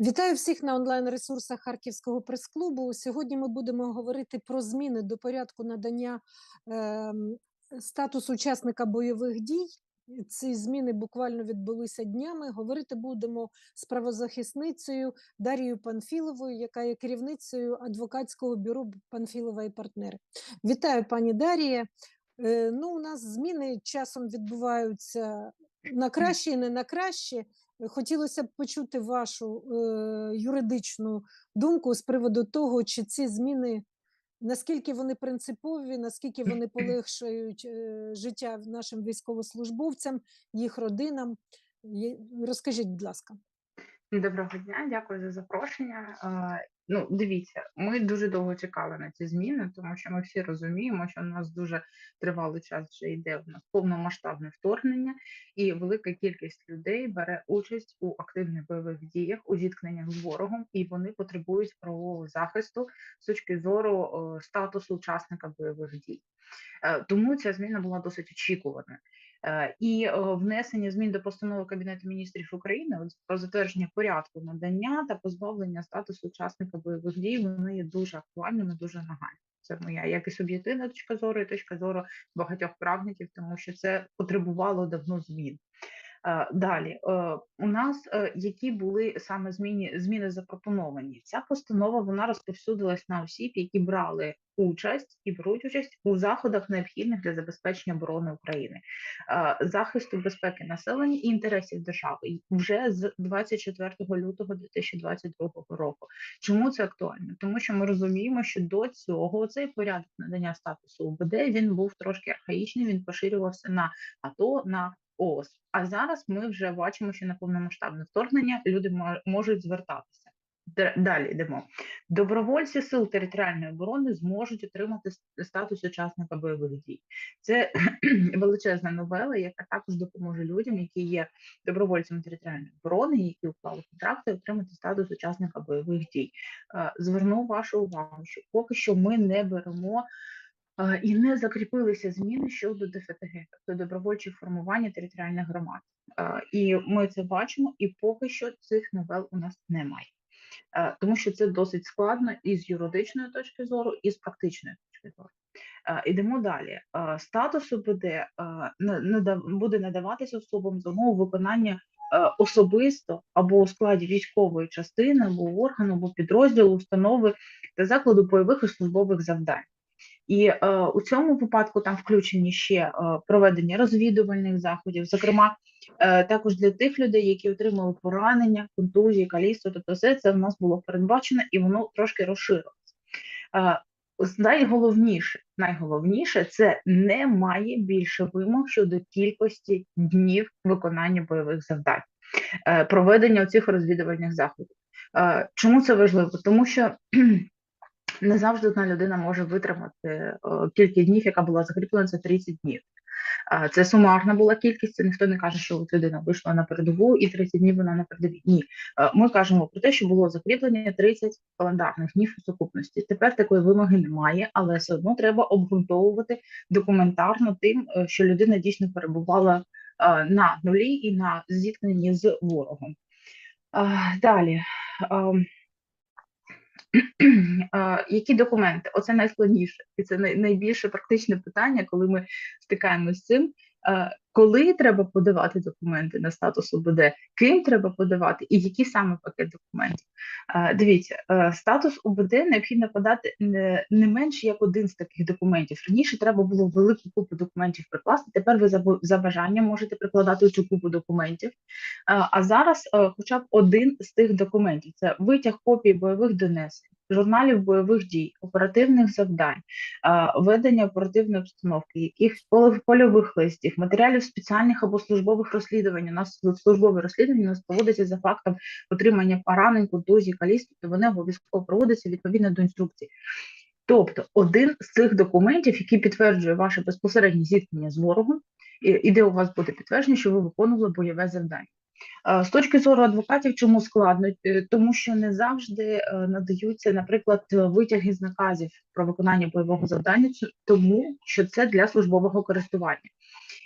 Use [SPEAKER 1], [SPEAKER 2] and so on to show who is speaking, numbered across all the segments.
[SPEAKER 1] Вітаю всіх на онлайн-ресурсах Харківського прес-клубу. Сьогодні ми будемо говорити про зміни до порядку надання ем, статусу учасника бойових дій. Ці зміни буквально відбулися днями. Говорити будемо з правозахисницею Дарією Панфіловою, яка є керівницею адвокатського бюро Панфілова і партнери. Вітаю, пані Дарія. Е, Ну, у нас зміни часом відбуваються на краще і не на краще. Хотілося б почути вашу е, юридичну думку з приводу того, чи ці зміни наскільки вони принципові, наскільки вони полегшують е, життя нашим військовослужбовцям, їх родинам. Розкажіть, будь ласка.
[SPEAKER 2] Доброго дня, дякую за запрошення. Ну, дивіться, ми дуже довго чекали на ці зміни, тому що ми всі розуміємо, що у нас дуже тривалий час вже йде в нас повномасштабне вторгнення, і велика кількість людей бере участь у активних бойових діях, у зіткненнях з ворогом, і вони потребують правового захисту з точки зору е, статусу учасника бойових дій. Е, Тому ця зміна була досить очікувана. Е, І е, внесення змін до постанови Кабінету міністрів України про затвердження порядку надання та позбавлення статусу учасника бойових дій вони є дуже актуальними, дуже нагальними. Це моя як і суб'єктивна точка зору, і точка зору багатьох правників, тому що це потребувало давно змін. Е, Далі е, у нас е, які були саме зміни, зміни запропоновані. Ця постанова вона розповсюдилась на осіб, які брали участь і беруть участь у заходах, необхідних для забезпечення оборони України, захисту безпеки населення і інтересів держави вже з 24 лютого 2022 року. Чому це актуально? Тому що ми розуміємо, що до цього цей порядок надання статусу УБД він був трошки архаїчний. Він поширювався на АТО, на ООС. А зараз ми вже бачимо, що на повномасштабне вторгнення люди мо- можуть звертатися. Далі йдемо. Добровольці сил територіальної оборони зможуть отримати статус учасника бойових дій. Це величезна новела, яка також допоможе людям, які є добровольцями територіальної оборони, які уклали контракти, отримати статус учасника бойових дій. Е, Зверну вашу увагу, що поки що ми не беремо і не закріпилися зміни щодо ДФТГ, тобто добровольчих формування територіальних громад. Е, І ми це бачимо, і поки що цих новел у нас немає. Е, Тому що це досить складно і з юридичної точки зору, і з практичної точки зору. Е, Ідемо далі. Е, Статус е, нада- буде надаватися особам за умови виконання е, особисто або у складі військової частини, або органу, або підрозділу, установи та закладу бойових і службових завдань. І е, у цьому випадку там включені ще е, проведення розвідувальних заходів, зокрема, е, також для тих людей, які отримали поранення, контузії, каліцтво, тобто все це в нас було передбачено і воно трошки розширилося. Е, найголовніше, найголовніше це немає більше вимог щодо кількості днів виконання бойових завдань, е, проведення цих розвідувальних заходів. Е, Чому це важливо? Тому що не завжди одна людина може витримати е, кількість днів, яка була закріплена, це 30 днів. Це сумарна була кількість. Ніхто не каже, що людина вийшла на передову і 30 днів вона на передовій. Ні, Е, ми кажемо про те, що було закріплення 30 календарних днів у сукупності. Тепер такої вимоги немає, але все одно треба обґрунтовувати документарно тим, е, що людина дійсно перебувала на нулі і на зіткненні з ворогом. Далі. Які документи? Оце найскладніше, і це найбільше практичне питання, коли ми стикаємося з цим. Е, Коли треба подавати документи на статус УБД, ким треба подавати, і який саме пакет документів? Е, Дивіться, е, статус УБД необхідно подати не, менше як один з таких документів. Раніше треба було велику купу документів прикласти. Тепер ви за, бажанням можете прикладати цю купу документів. А зараз хоча б один з тих документів: це витяг копій бойових донесень, журналів бойових дій, оперативних завдань, ведення оперативної обстановки, якихось польових листів, матеріалів спеціальних або службових розслідувань. У нас службове розслідування у нас проводиться за фактом отримання поранень, контузій, каліцтва, то вони обов'язково проводяться відповідно до інструкцій. Тобто, один з цих документів, який підтверджує ваше безпосереднє зіткнення з ворогом, і де у вас буде підтвердження, що ви виконували бойове завдання. Е, З точки зору адвокатів, чому складно? Е, Тому що не завжди е, надаються, наприклад, витяги з наказів про виконання бойового завдання, тому що це для службового користування.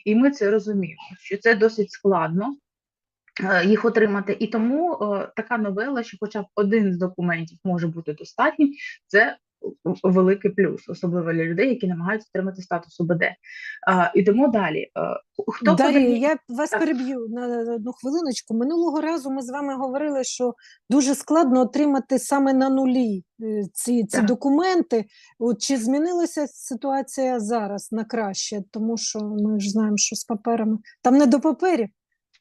[SPEAKER 2] І ми це розуміємо, що це досить складно. їх отримати. І тому така новела, що хоча б один з документів може бути достатнім, це великий плюс, особливо для людей, які намагаються отримати статус УБД. Е, Ідемо далі. Е, Хто
[SPEAKER 1] Дар'я,
[SPEAKER 2] подає-
[SPEAKER 1] я вас
[SPEAKER 2] Так.
[SPEAKER 1] переб'ю на одну хвилиночку. Минулого разу ми з вами говорили, що дуже складно отримати саме на нулі е, ці, ці
[SPEAKER 2] Так.
[SPEAKER 1] документи. От чи змінилася ситуація зараз на краще? Тому що ми ж знаємо, що з паперами там не до паперів.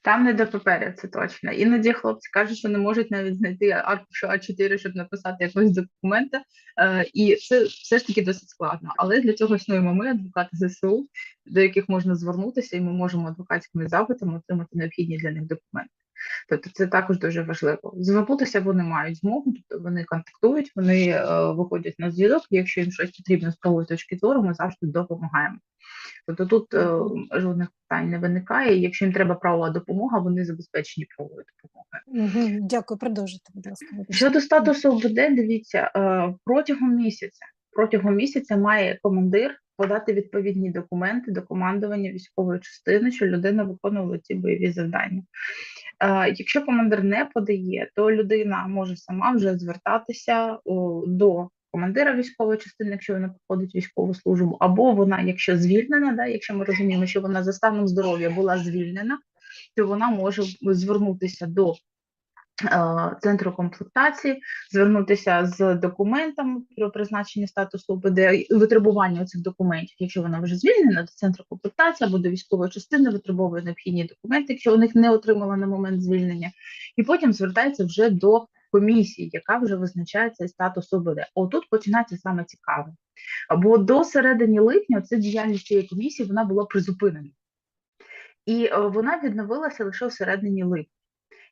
[SPEAKER 2] Там не до паперів, це точно. Іноді хлопці кажуть, що не можуть навіть знайти аркушу А4, щоб написати якогось документа. Е, і це все ж таки досить складно. Але для цього існуємо ми, адвокати ЗСУ, до яких можна звернутися, і ми можемо адвокатськими запитами отримати необхідні для них документи. Тобто це також дуже важливо. Звернутися вони мають змогу, тобто вони контактують, вони е, виходять на зв'язок. Якщо їм щось потрібно з правової точки зору, ми завжди допомагаємо. Тобто тут е, жодних питань не виникає. Якщо їм треба правова допомога, вони забезпечені правовою допомогою.
[SPEAKER 1] Дякую, продовжуйте, будь ласка.
[SPEAKER 2] Щодо статусу ОБД, дивіться е, протягом місяця. Протягом місяця має командир подати відповідні документи до командування військової частини, що людина виконувала ці бойові завдання. Е, Якщо командир не подає, то людина може сама вже звертатися до командира військової частини, якщо вона проходить військову службу, або вона, якщо звільнена, да, якщо ми розуміємо, що вона за станом здоров'я була звільнена, то вона може звернутися до центру комплектації, звернутися з документами про призначення статусу ОБД, і витребування цих документів, якщо вона вже звільнена до центру комплектації або до військової частини, витребовує необхідні документи, якщо у них не отримала на момент звільнення, і потім звертається вже до комісії, яка вже визначає цей статус ОБД. Отут починається саме цікаве. Бо до середини липня ця діяльність цієї комісії вона була призупинена. І е, вона відновилася лише в середині липня.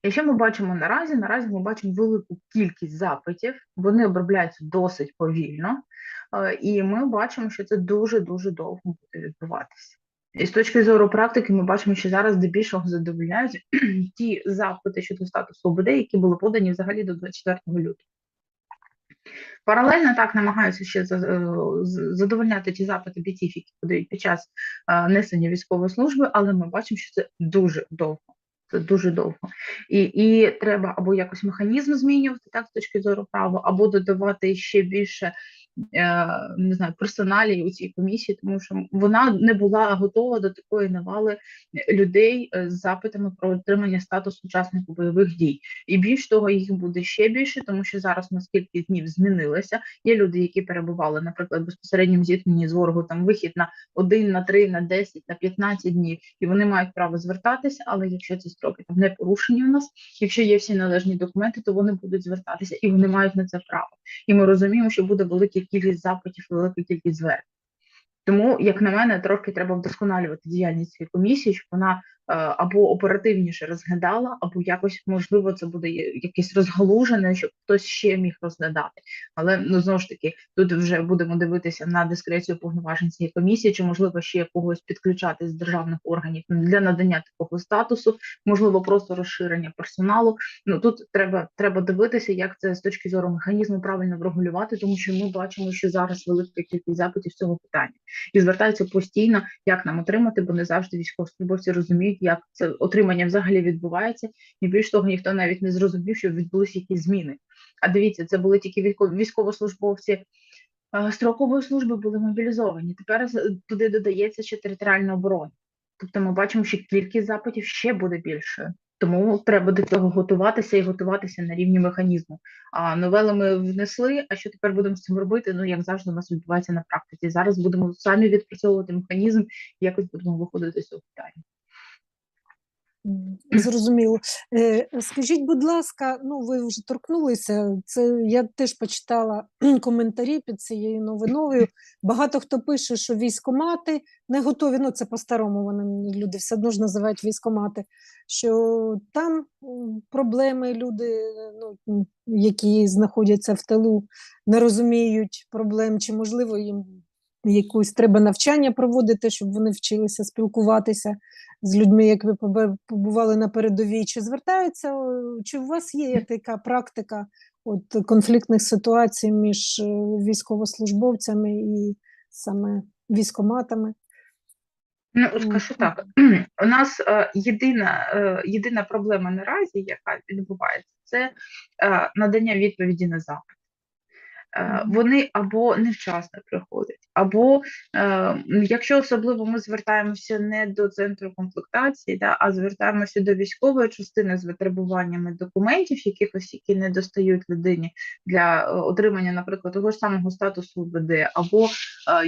[SPEAKER 2] Якщо ми бачимо наразі, наразі ми бачимо велику кількість запитів, вони обробляються досить повільно, е, і ми бачимо, що це дуже-дуже довго буде відбуватися. І з точки зору практики, ми бачимо, що зараз здебільшого задовольняють ті запити щодо статусу ОБД, які були подані взагалі до 24 лютого. Паралельно так намагаються ще е, задовольняти ті запити бійців, які подають під час е, несення військової служби, але ми бачимо, що це дуже довго. Дуже довго. І, і треба або якось механізм змінювати так, з точки зору права, або додавати ще більше не знаю, персоналі у цій комісії, тому що вона не була готова до такої навали людей е, з запитами про отримання статусу учасника бойових дій. І більш того, їх буде ще більше, тому що зараз у нас кількість днів змінилася. Є люди, які перебували, наприклад, в безпосередньому зіткненні з ворогу, там вихід на 1, на 3, на 10, на 15 днів, і вони мають право звертатися, але якщо ці строки там не порушені у нас, якщо є всі належні документи, то вони будуть звертатися і вони мають на це право. І ми розуміємо, що буде велика кількість запитів, велика кількість звернень. Тому, як на мене, трошки треба вдосконалювати діяльність цієї комісії, щоб вона або оперативніше розглядала, або якось можливо це буде якесь розгалужене, щоб хтось ще міг розглядати. Але ну знову ж таки, тут вже будемо дивитися на дискрецію повноважень цієї комісії, чи можливо ще когось підключати з державних органів для надання такого статусу, можливо, просто розширення персоналу. Ну тут треба треба дивитися, як це з точки зору механізму правильно врегулювати, тому що ми бачимо, що зараз велика кількість запитів з цього питання і звертаються постійно, як нам отримати, бо не завжди військовослужбовці розуміють, як це отримання взагалі відбувається. І більш того, ніхто навіть не зрозумів, що відбулися якісь зміни. А дивіться, це були тільки військовослужбовці. Строкової служби були мобілізовані. Тепер туди додається ще територіальна оборона. Тобто ми бачимо, що кількість запитів ще буде більшою. Тому треба до цього готуватися і готуватися на рівні механізму. А новели ми внесли. А що тепер будемо з цим робити? Ну як завжди, у нас відбувається на практиці. Зараз будемо самі відпрацьовувати механізм, і якось будемо виходити з цього питання.
[SPEAKER 1] Зрозуміло. Е, Скажіть, будь ласка, ну ви вже торкнулися. Це я теж почитала коментарі під цією новиною. Багато хто пише, що військомати не готові. Ну це по-старому вони люди все одно ж називають військомати. Що там проблеми люди, ну які знаходяться в тилу, не розуміють проблем, чи можливо їм якусь треба навчання проводити, щоб вони вчилися спілкуватися з людьми, як ви побували на передовій, чи звертаються, чи у вас є така практика от, конфліктних ситуацій між е, військовослужбовцями і саме військоматами?
[SPEAKER 2] Ну, скажу так, у нас е, єдина, е, єдина проблема наразі, яка відбувається, це е, надання відповіді на запит. Е. Вони або невчасно приходять, або е, якщо особливо ми звертаємося не до центру комплектації, да, а звертаємося до військової частини з витребуваннями документів, якихось, які не достають людині для е, отримання, наприклад, того ж самого статусу УБД, або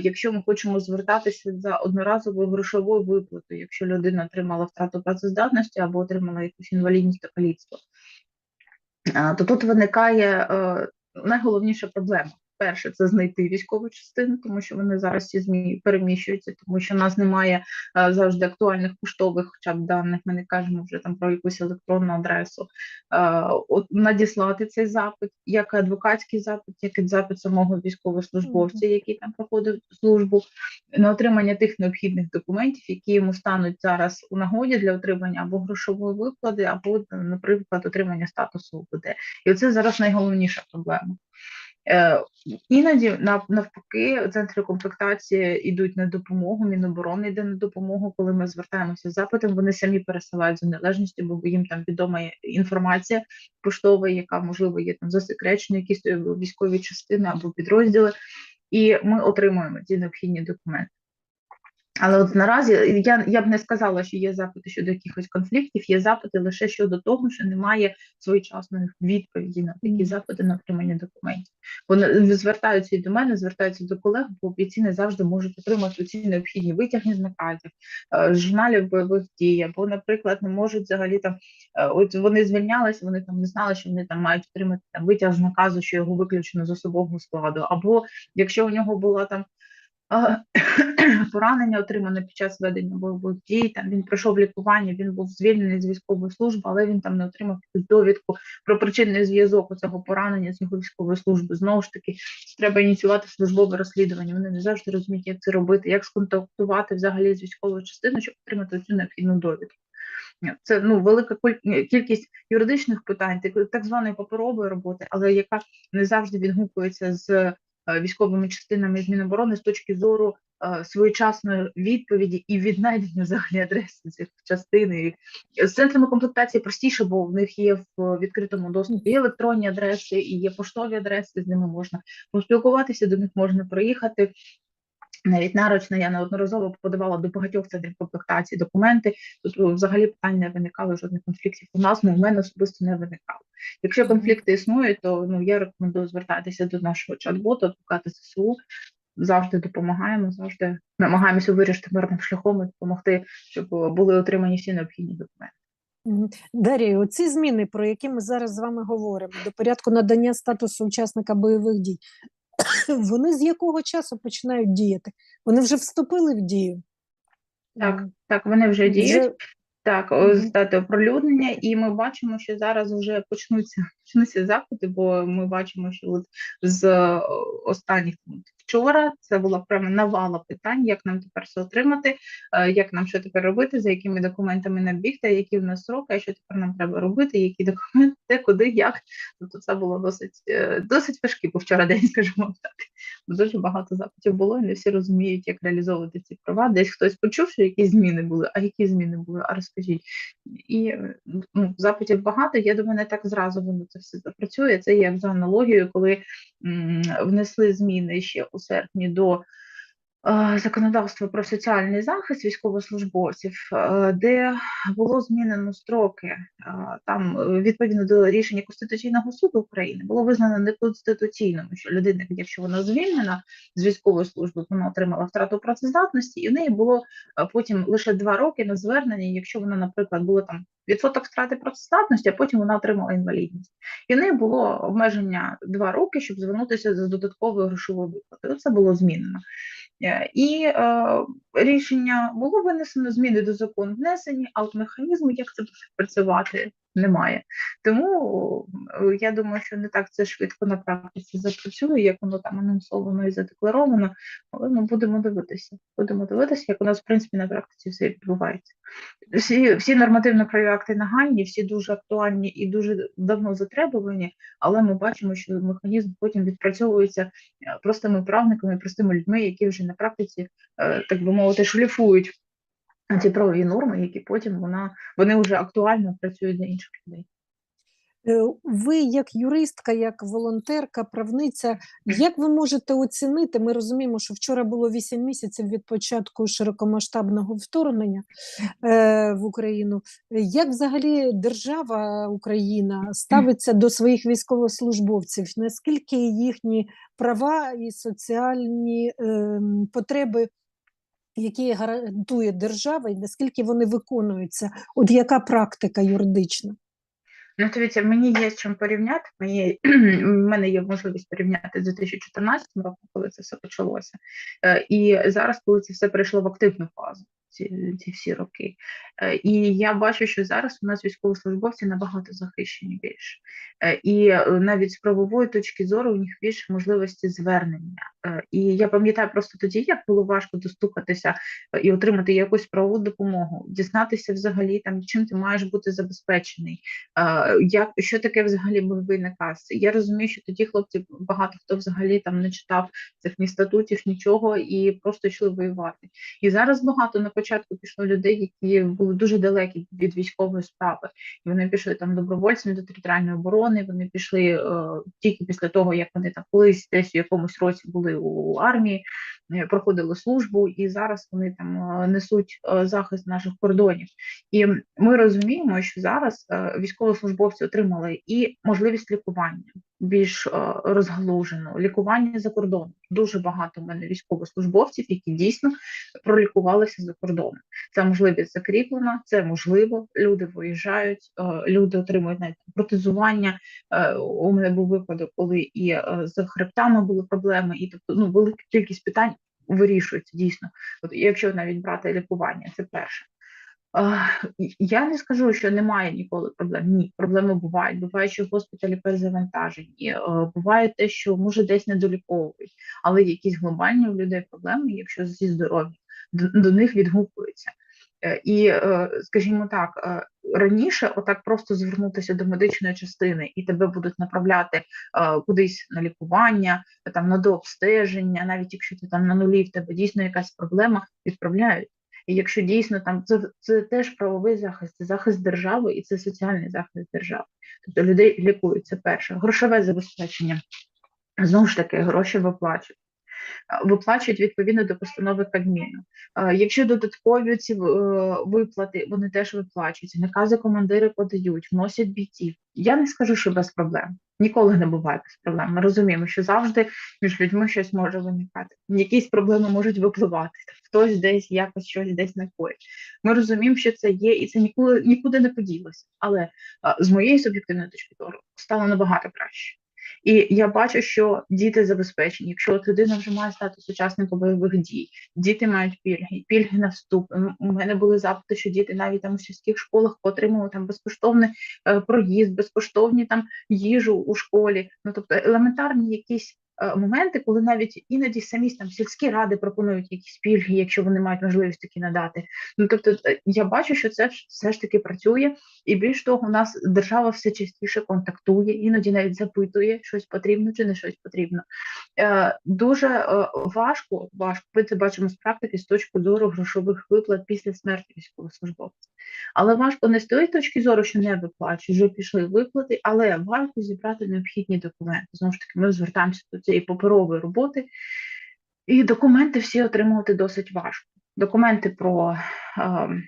[SPEAKER 2] якщо ми хочемо звертатися за одноразовою грошовою виплатою, якщо людина отримала втрату працездатності або отримала якусь інвалідність та каліцтво, то тут виникає найголовніша проблема. Перше, це знайти військову частину, тому що вони зараз всі змі переміщуються, тому що в нас немає е, завжди актуальних поштових, хоча б даних. Ми не кажемо вже там про якусь електронну адресу. Е, от надіслати цей запит, як адвокатський запит, як і запит самого військовослужбовця, який там проходив службу, на отримання тих необхідних документів, які йому стануть зараз у нагоді для отримання або грошової виплати, або, наприклад, отримання статусу УБД. І це зараз найголовніша проблема. Е, Іноді навпаки центри комплектації йдуть на допомогу, Міноборони йде на допомогу, коли ми звертаємося з запитом, вони самі пересилають за належністю, бо їм там відома інформація поштова, яка можливо є там засекречена, якісь е, військові частини або підрозділи, і ми отримуємо ці необхідні документи. Але от наразі я, я б не сказала, що є запити щодо якихось конфліктів, є запити лише щодо того, що немає своєчасної відповіді на такі запити на отримання документів. Вони звертаються і до мене, звертаються до колег, бо бійці не завжди можуть отримати ці необхідні витяги з наказів, е, журналів бойових дій, або, наприклад, не можуть взагалі там, е, от вони звільнялися, вони там не знали, що вони там мають отримати там витяг з наказу, що його виключено з особового складу, або якщо у нього була там а, поранення отримане під час ведення бойових дій. Там він пройшов лікування, він був звільнений з військової служби, але він там не отримав якусь довідку про причинний зв'язок цього поранення з його військової служби. Знову ж таки, треба ініціювати службове розслідування. Вони не завжди розуміють, як це робити, як сконтактувати взагалі з військовою частиною, щоб отримати цю необхідну довідку. Це ну велика кількість юридичних питань, так, званої паперової роботи, але яка не завжди відгукується з військовими частинами з Міноборони з точки зору е, своєчасної відповіді і віднайдення взагалі адреси цих частин. З центрами комплектації простіше, бо в них є в відкритому доступі електронні адреси, і є поштові адреси, з ними можна поспілкуватися, до них можна приїхати. Навіть нарочно я неодноразово подавала до багатьох центрів комплектації документи. Тут взагалі питань не виникало, жодних конфліктів у нас, ну у мене особисто не виникало. Якщо конфлікти існують, то ну я рекомендую звертатися до нашого чат-боту, адвоката ССУ. Завжди допомагаємо, завжди намагаємося вирішити мирним шляхом і допомогти, щоб були отримані всі необхідні документи.
[SPEAKER 1] Дар'я, оці зміни, про які ми зараз з вами говоримо, до порядку надання статусу учасника бойових дій, вони з якого часу починають діяти? Вони вже вступили в дію?
[SPEAKER 2] Так, так, вони вже діють. Так, дати оприлюднення, і ми бачимо, що зараз вже почнуться почнуться заходи, бо ми бачимо, що от з е, останніх вчора це була прямо навала питань, як нам тепер все отримати, е, як нам що тепер робити, за якими документами нам бігти, які в нас сроки, що тепер нам треба робити, які документи, де, куди, як. Тобто це було досить е, досить важкий був вчора день, скажімо так. Бо Дуже багато запитів було, і не всі розуміють, як реалізовувати ці права. Десь хтось почув, що якісь зміни були, а які зміни були, а розкажіть. І ну, запитів багато. Я думаю, не так зразу воно це все запрацює. Це як за аналогією, коли м, внесли зміни ще у серпні до законодавства про соціальний захист військовослужбовців, е, де було змінено строки. е, Там е, відповідно до рішення Конституційного суду України було визнано неконституційним, що людина, якщо вона звільнена з військової служби, вона отримала втрату працездатності, і в неї було е, потім лише два роки на звернення, якщо вона, наприклад, була там відсоток втрати працездатності, а потім вона отримала інвалідність. І в неї було обмеження два роки, щоб звернутися за додатковою грошовою виплатою. Це було змінено. Е, І е, рішення було винесено, зміни до закону внесені, а от механізму, як це буде працювати, немає. Тому е, я думаю, що не так це швидко на практиці запрацює, як воно там анонсовано і задекларовано, але ми будемо дивитися. Будемо дивитися, як у нас в принципі на практиці все відбувається. Всі, всі нормативно-правові акти нагальні, всі дуже актуальні і дуже давно затребувані, але ми бачимо, що механізм потім відпрацьовується е, простими правниками, простими людьми, які вже на практиці, е, так би мовити, шліфують ці правові норми, які потім вона вони вже актуально працюють для інших людей.
[SPEAKER 1] Е, Ви, як юристка, як волонтерка, правниця, як ви можете оцінити? Ми розуміємо, що вчора було 8 місяців від початку широкомасштабного вторгнення е, в Україну. Як взагалі держава Україна ставиться до своїх військовослужбовців? Наскільки їхні права і соціальні ем, потреби, які гарантує держава, і наскільки вони виконуються? От яка практика юридична?
[SPEAKER 2] Ну, дивіться, мені є з чим порівняти. Мені, в мене є можливість порівняти з 2014 роком, коли це все почалося. Е, І зараз, коли це все перейшло в активну фазу, ці, ці всі роки. Е, І я бачу, що зараз у нас військовослужбовці набагато захищені більше. Е, І е, навіть з правової точки зору у них більше можливості звернення. І я пам'ятаю просто тоді, як було важко достукатися і отримати якусь правову допомогу, дізнатися взагалі там, чим ти маєш бути забезпечений. Як що таке взагалі бойовий наказ? Я розумію, що тоді хлопці багато хто взагалі там не читав цих ні статутів, нічого і просто йшли воювати. І зараз багато на початку пішло людей, які були дуже далекі від військової справи. Вони пішли там добровольцями до територіальної оборони. Вони пішли е, тільки після того, як вони там колись десь в якомусь році були у армії, е, проходили службу, і зараз вони там е, несуть е, захист наших кордонів. І ми розуміємо, що зараз е, військовослужбовці отримали і можливість лікування більш е, розгалужену, лікування за кордоном. Дуже багато в мене військовослужбовців, які дійсно пролікувалися за кордоном. Це можливість закріплена, це можливо. Люди виїжджають, е, люди отримують навіть протезування. Е, У мене був випадок, коли і з хребтами були проблеми, і тобто ну велика кількість питань вирішується дійсно. От якщо навіть брати лікування, це перше. Я не скажу, що немає ніколи проблем. Ні, проблеми бувають. Буває, що в госпіталі перезавантажені. е, Буває те, що може десь недоліковують, але якісь глобальні у людей проблеми, якщо зі здоров'ям, до, них відгукуються. Е, І, е, скажімо так, раніше отак просто звернутися до медичної частини і тебе будуть направляти кудись на лікування, там на дообстеження, навіть якщо ти там на нулі, в тебе дійсно якась проблема, відправляють. І якщо дійсно там це, це теж правовий захист, це захист держави і це соціальний захист держави. Тобто людей лікують, це перше. Грошове забезпечення. Знову ж таки, гроші виплачують. Виплачують відповідно до постанови Кабміну. Якщо додаткові ці е, виплати, вони теж виплачуються. Накази командири подають, вносять бійців. Я не скажу, що без проблем. Ніколи не буває без проблем. Ми розуміємо, що завжди між людьми щось може виникати. Якісь проблеми можуть випливати. Хтось десь якось щось десь накоїть. Ми розуміємо, що це є, і це ніколи нікуди не поділося. Але з моєї суб'єктивної точки зору стало набагато краще. І я бачу, що діти забезпечені. Якщо от людина вже має статус учасника бойових дій, діти мають пільги, пільги на вступ. У мене були запити, що діти навіть там у сільських школах отримали там безкоштовний е, проїзд, безкоштовні там їжу у школі. Ну тобто елементарні якісь моменти, коли навіть іноді самі там сільські ради пропонують якісь пільги, якщо вони мають можливість такі надати. Ну тобто, е, я бачу, що це все ж таки працює, і більш того, у нас держава все частіше контактує, іноді навіть запитує, щось потрібно чи не щось потрібно. Е, дуже е, важко, важко. Ми це бачимо з практики з точки зору грошових виплат після смерті військовослужбовця. Але важко не з тої точки зору, що не виплачують, вже пішли виплати, але важко зібрати необхідні документи. Знову ж таки, ми звертаємося до цієї паперової роботи, і документи всі отримувати досить важко. Документи про ем,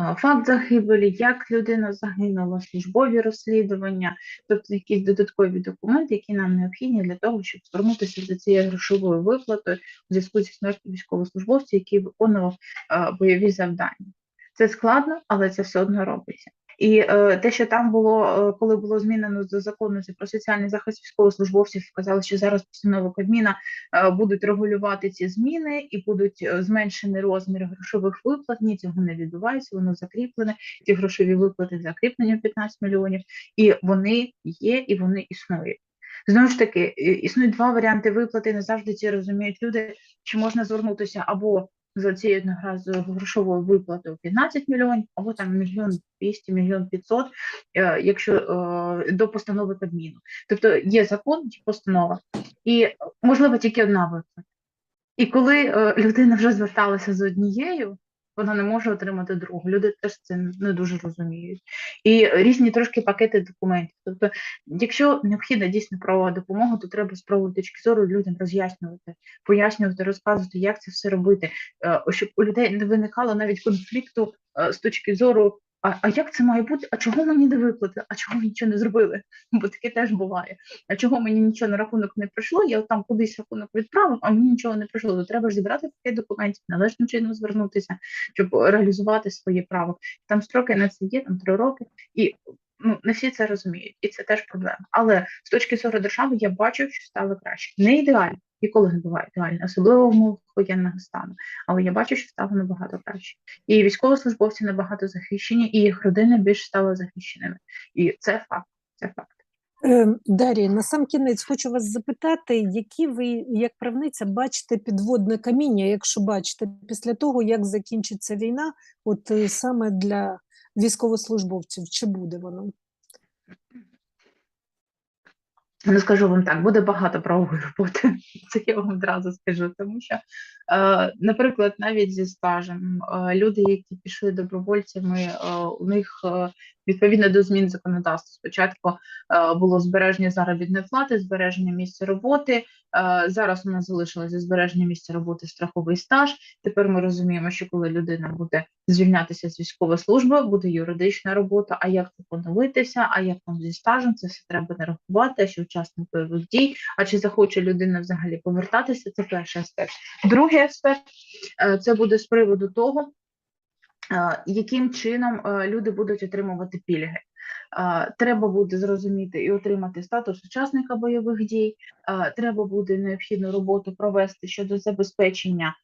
[SPEAKER 2] е, факт загибелі, як людина загинула, службові розслідування, тобто якісь додаткові документи, які нам необхідні для того, щоб звернутися за цією грошовою виплатою у зв'язку зі смертю військовослужбовця, який виконував е, бойові завдання. Це складно, але це все одно робиться. І е, те, що там було, е, коли було змінено до закону про соціальний захист військовослужбовців, сказали, що зараз постанови Кабміна е, будуть регулювати ці зміни і будуть зменшені розміри грошових виплат. Ні, цього не відбувається, воно закріплене. Ці грошові виплати закріплені в 15 мільйонів, і вони є, і вони існують. Знову ж таки, існують два варіанти виплати. Не завжди ці розуміють люди, чи можна звернутися або за цією одноразовою грошовою виплатою 15 мільйонів, або там мільйон 200, мільйон 500, е, якщо е, до постанови Кабміну. Тобто є закон, є постанова, і можливо тільки одна виплата. І коли е, людина вже зверталася з однією, вона не може отримати другу. Люди теж це не дуже розуміють. І різні трошки пакети документів. Тобто, якщо необхідна дійсно правова допомога, то треба з точки зору людям роз'яснювати, пояснювати, розказувати, як це все робити, е, щоб у людей не виникало навіть конфлікту е, з точки зору. А, а як це має бути? А чого мені не виплатили? А чого нічого не зробили? Бо таке теж буває. А чого мені нічого на рахунок не прийшло? Я там кудись рахунок відправив, а мені нічого не прийшло. То треба ж зібрати такий документ, належним чином звернутися, щоб реалізувати своє право. Там строки на це є, там три роки, і ну не всі це розуміють, і це теж проблема. Але з точки зору держави я бачу, що стало краще. Не ідеально, ніколи не буває ідеально, особливо в умовах воєнного стану. Але я бачу, що стало набагато краще. І військовослужбовці набагато захищені, і їх родини більш стали захищеними. І це факт. Це факт.
[SPEAKER 1] Е, Дар'я, на сам кінець хочу вас запитати, які ви, як правниця, бачите підводне каміння, якщо бачите, після того, як закінчиться війна, от е, саме для військовослужбовців, чи буде воно?
[SPEAKER 2] Ну, скажу вам так, буде багато правової роботи. Це я вам одразу скажу, тому що, наприклад, навіть зі стажем е, люди, які пішли добровольцями, е, у них е, відповідно до змін законодавства спочатку е, було збереження заробітної плати, збереження місця роботи. Е, зараз у нас залишилося збереження місця роботи страховий стаж. Тепер ми розуміємо, що коли людина буде звільнятися з військової служби, буде юридична робота. А як це поновитися? А як там зі стажем? Це все треба не рахувати, що учасник бойових дій. А чи захоче людина взагалі повертатися? Це перший аспект. Другий аспект е, це буде з приводу того, е, яким чином е, люди будуть отримувати пільги. Треба буде зрозуміти і отримати статус учасника бойових дій. Треба буде необхідну роботу провести щодо забезпечення,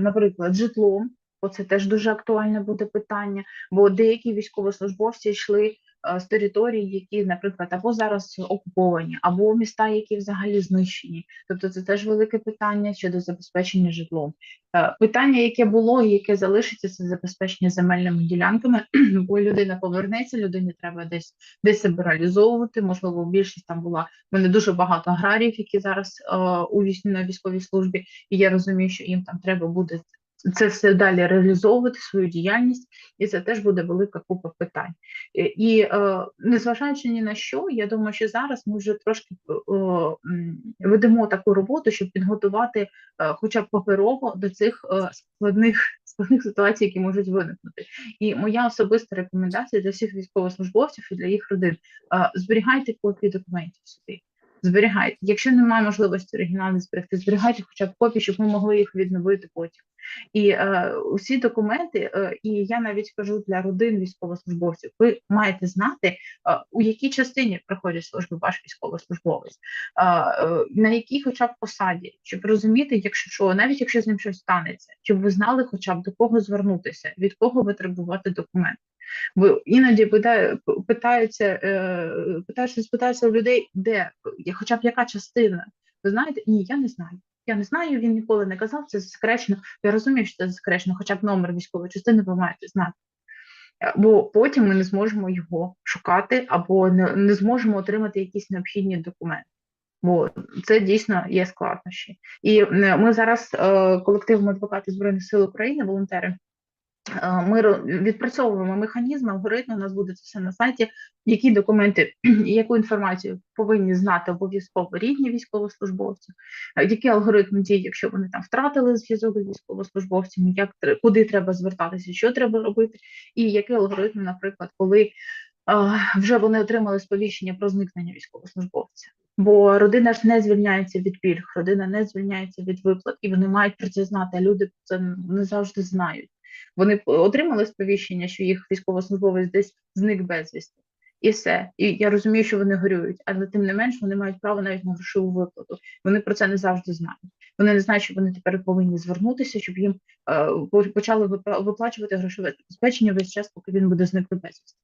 [SPEAKER 2] наприклад, житлом. Бо це теж дуже актуальне буде питання, бо деякі військовослужбовці йшли з територій, які, наприклад, або зараз окуповані, або міста, які взагалі знищені. Тобто це теж велике питання щодо забезпечення житлом. Е, Питання, яке було і яке залишиться, це забезпечення земельними ділянками. Бо людина повернеться, людині треба десь десь себе реалізовувати. Можливо, більшість там була. Мене дуже багато аграріїв, які зараз е, у військ- на військовій службі, і я розумію, що їм там треба буде це все далі реалізовувати свою діяльність, і це теж буде велика купа питань. Е, І е, незважаючи ні на що, я думаю, що зараз ми вже трошки е, ведемо таку роботу, щоб підготувати, е, хоча б паперово до цих е, складних складних ситуацій, які можуть виникнути. І моя особиста рекомендація для всіх військовослужбовців і для їх родин: е, зберігайте копії документів собі. Зберігайте. Якщо немає можливості оригінали зберегти, зберігайте хоча б копії, щоб ми могли їх відновити потім. І е, усі документи, е, і я навіть кажу для родин військовослужбовців, ви маєте знати, е, у якій частині проходить службу ваш військовослужбовець, е, е, на якій хоча б посаді, щоб розуміти, якщо що, навіть якщо з ним щось станеться, щоб ви знали хоча б до кого звернутися, від кого витребувати документи. Бо іноді питаю, питаються, е, питаються, спитаються у людей, де хоча б яка частина. Ви знаєте? Ні, я не знаю. Я не знаю, він ніколи не казав, це засекречено. Я розумію, що це засекречено, хоча б номер військової частини ви маєте знати. Бо потім ми не зможемо його шукати або не, не зможемо отримати якісь необхідні документи. Бо це дійсно є складнощі. І е, ми зараз е, колективом адвокатів Збройних сил України, волонтери, ми відпрацьовуємо механізми, алгоритми. У нас буде це все на сайті, які документи яку інформацію повинні знати обов'язково рідні військовослужбовці, е, які алгоритми дій, якщо вони там втратили зв'язок з військовослужбовцями, як куди треба звертатися, що треба робити, і які алгоритми, наприклад, коли е, вже вони отримали сповіщення про зникнення військовослужбовця. Бо родина ж не звільняється від пільг, родина не звільняється від виплат, і вони мають про це знати. А люди це не завжди знають. Вони п- отримали сповіщення, що їх військовослужбовець десь зник безвісти, і все. І я розумію, що вони горюють, але тим не менш вони мають право навіть на грошову виплату. Вони про це не завжди знають. Вони не знають, що вони тепер повинні звернутися, щоб їм е, почали випла- виплачувати грошове забезпечення весь час, поки він буде зникли безвісти.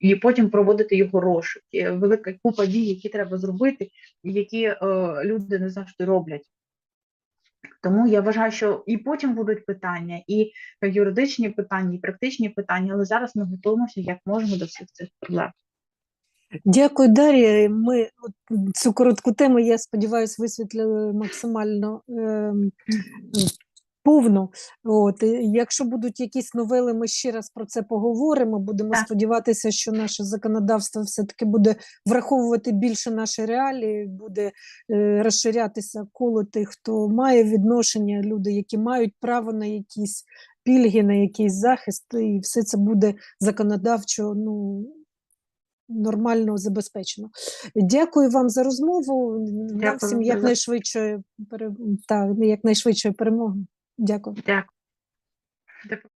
[SPEAKER 2] І потім проводити його розшук. Велика купа дій, які треба зробити, які е, люди не завжди роблять. Тому я вважаю, що і потім будуть питання, і юридичні питання, і практичні питання, але зараз ми готуємося як можемо до всіх цих проблем.
[SPEAKER 1] Дякую, Дар'я. Ми цю коротку тему, я сподіваюся, висвітлили максимально ем, повно. От, якщо будуть якісь новели, ми ще раз про це поговоримо. Будемо
[SPEAKER 2] Так.
[SPEAKER 1] сподіватися, що наше законодавство все-таки буде враховувати більше наші реалії, буде е, розширятися коло тих, хто має відношення, люди, які мають право на якісь пільги, на якийсь захист, і все це буде законодавчо ну, нормально забезпечено. Дякую вам за розмову. Нам
[SPEAKER 2] Дякую
[SPEAKER 1] всім
[SPEAKER 2] за зап-
[SPEAKER 1] пере... та, якнайшвидшої перемоги. Дякую.
[SPEAKER 2] Дякую.